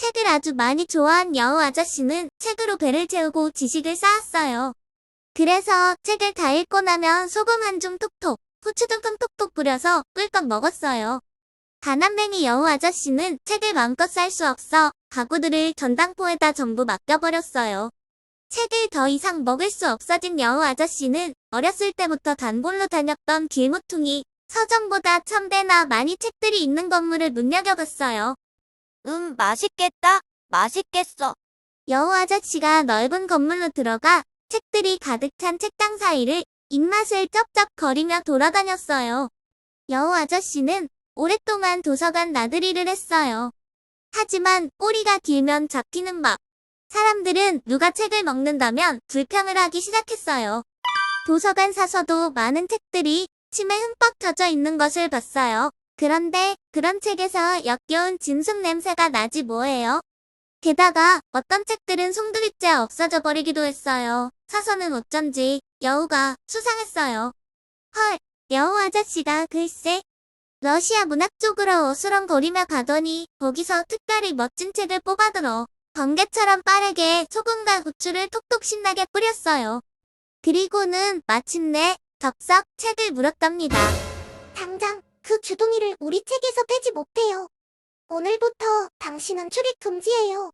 책을 아주 많이 좋아한 여우 아저씨는 책으로 배를 채우고 지식을 쌓았어요. 그래서 책을 다 읽고 나면 소금 한 줌 톡톡, 후추 듬뿍 톡톡 뿌려서 꿀꺽 먹었어요. 가난뱅이 여우 아저씨는 책을 마음껏 쌀수 없어 가구들을 전당포에다 전부 맡겨버렸어요. 책을 더 이상 먹을 수 없어진 여우 아저씨는 어렸을 때부터 단골로 다녔던 길모퉁이 서점보다 천 배나 많이 책들이 있는 건물을 눈여겨봤어요. 음, 맛있겠다. 맛있겠어. 여우 아저씨가 넓은 건물로 들어가 책들이 가득 찬 책장 사이를 입맛을 쩝쩝거리며 돌아다녔어요. 여우 아저씨는 오랫동안 도서관 나들이를 했어요. 하지만 꼬리가 길면 잡히는 법. 사람들은 누가 책을 먹는다면 불평을 하기 시작했어요. 도서관 사서도 많은 책들이 침에 흠뻑 젖어 있는 것을 봤어요. 그런데 그런 책에서 역겨운 진숙 냄새가 나지 뭐예요? 게다가 어떤 책들은 송두리째 없어져 버리기도 했어요. 사서는 어쩐지 여우가 수상했어요. 헐, 여우 아저씨가 글쎄 러시아 문학 쪽으로 어수렁거리며 가더니 거기서 특별히 멋진 책을 뽑아들어 번개처럼 빠르게 소금과 후추를 톡톡 신나게 뿌렸어요. 그리고는 마침내 덥석 책을 물었답니다. 당장 그 주둥이를 우리 책에서 빼지 못해요. 오늘부터 당신은 출입 금지예요.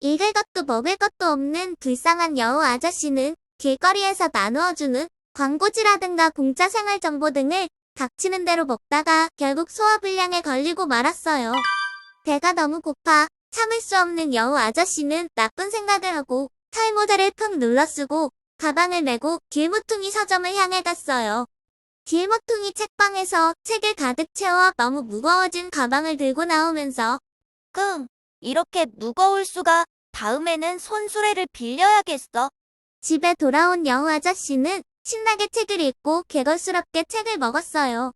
읽을 것도 먹을 것도 없는 불쌍한 여우 아저씨는 길거리에서 나누어주는 광고지라든가 공짜 생활 정보 등을 닥치는 대로 먹다가 결국 소화불량에 걸리고 말았어요. 배가 너무 고파 참을 수 없는 여우 아저씨는 나쁜 생각을 하고 탈모자를 푹 눌러쓰고 가방을 메고 길모퉁이 서점을 향해 갔어요. 길모퉁이 책방에서 책을 가득 채워 너무 무거워진 가방을 들고 나오면서 끙, 이렇게 무거울 수가. 다음에는 손수레를 빌려야겠어. 집에 돌아온 여우 아저씨는 신나게 책을 읽고 개걸스럽게 책을 먹었어요.